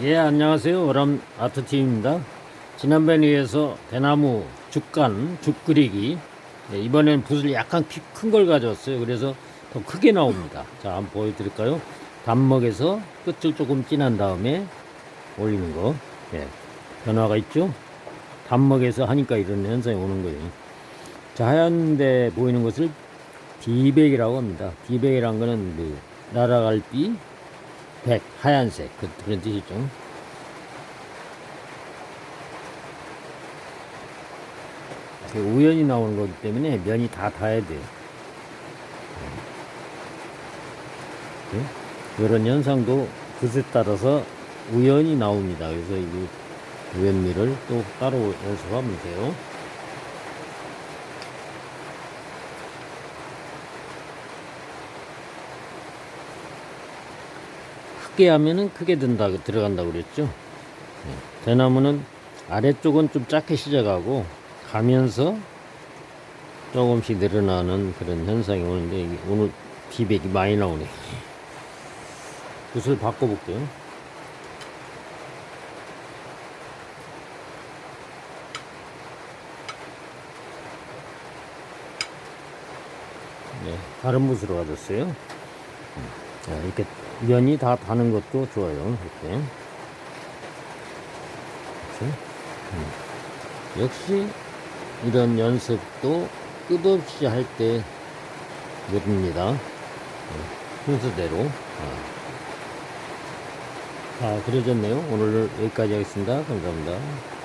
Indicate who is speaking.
Speaker 1: 예, 안녕하세요. 오람 아트팀입니다. 지난번에 이어서 대나무 죽간, 죽 끓이기. 예, 이번엔 붓을 약간 큰 걸 가져왔어요. 그래서 더 크게 나옵니다. 자, 한번 보여드릴까요? 단먹에서 끝을 조금 진한 다음에 올리는 거. 예, 변화가 있죠? 단먹에서 하니까 이런 현상이 오는 거예요. 자, 하얀데 보이는 것을 디백이라고 합니다. 디백이란 거는 그 나라갈비, 백, 하얀색 그, 그런 뜻이죠. 그 우연히 나오는 거기 때문에 면이 다 닿아야 돼요. 이런 현상도 붓에 따라서 우연히 나옵니다. 그래서 이 우연미를 또 따로 연습하면 돼요. 크게 하면은 크게 든다 들어간다고 그랬죠. 네. 대나무는 아래쪽은 좀 작게 시작하고 가면서 조금씩 늘어나는 그런 현상이 오는데 오늘 비백이 많이 나오네. 붓을 바꿔볼게요. 네, 다른 붓으로 가졌어요. 자, 이렇게 면이 다 다는 것도 좋아요. 이렇게. 음. 역시 이런 연습도 끝없이 할때 느립니다. 네, 순서대로. 아. 자, 그려졌네요. 오늘 여기까지 하겠습니다. 감사합니다.